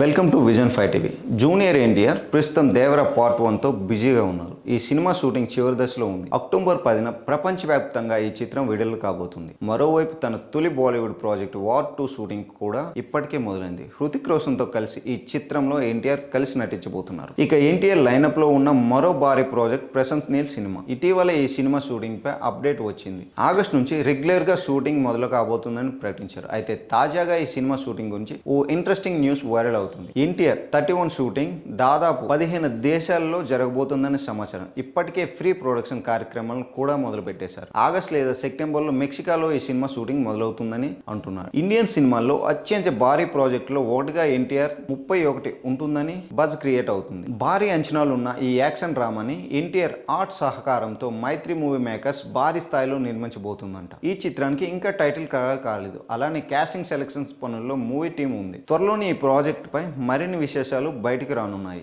Welcome to vision five TV. Junior NTR ప్రస్తుతం Devara part వన్తో బిజీగా ఉన్నారు. ఈ సినిమా షూటింగ్ చివరి దశలో ఉంది. అక్టోబర్ పదిన ప్రపంచవ్యాప్తంగా ఈ చిత్రం విడుదల కాబోతుంది. మరోవైపు తన తొలి Bollywood project war two shooting కూడా ఇప్పటికే మొదలైంది. హృతిక్ రోషన్తో కలిసి ఈ చిత్రంలో ఎన్టీఆర్ కలిసి నటించబోతున్నారు. ఇక ఎన్టీఆర్ లైనప్లో ఉన్న మరో భారీ ప్రాజెక్ట్ ప్రశంత్ నీల్ సినిమా. ఇటీవల ఈ సినిమా షూటింగ్ పై అప్డేట్ వచ్చింది. ఆగస్ట్ నుంచి రెగ్యులర్గా షూటింగ్ మొదలు కాబోతుందని ప్రకటించారు. అయితే తాజాగా ఈ సినిమా షూటింగ్ గురించి ఓ ఇంట్రెస్టింగ్ న్యూస్ వైరల్ అవుతుంది ఎన్టీఆర్ థర్టీ వన్ షూటింగ్ దాదాపు పదిహేను దేశాల్లో జరగబోతుందని సమాచారం. ఇప్పటికే ఫ్రీ ప్రొడక్షన్ కార్యక్రమాలను కూడా మొదలు పెట్టేశారు ఆగస్ట్ లేదా సెప్టెంబర్లో మెక్సికాలో ఈ సినిమా షూటింగ్ మొదలవుతుందని అంటున్నారు. ఇండియన్ సినిమాల్లో అత్యంత భారీ ప్రాజెక్టులో ఒకటిగా ఎన్టీఆర్ ముప్పై ఒకటి ఉంటుందని బజ్ క్రియేట్ అవుతుంది. భారీ అంచనాలు ఉన్న ఈ యాక్షన్ డ్రామాని ఎన్టీఆర్ ఆర్ట్ సహకారంతో మైత్రి మూవీ మేకర్స్ భారీ స్థాయిలో నిర్మించబోతుందంట. ఈ చిత్రానికి ఇంకా టైటిల్ ఖరారు కాలేదు. అలానే కాస్టింగ్ సెలక్షన్స్ పనుల్లో మూవీ టీం ఉంది. త్వరలోనే ఈ ప్రాజెక్ట్ పై మరిన్ని విశేషాలు బయటికి రానున్నాయి.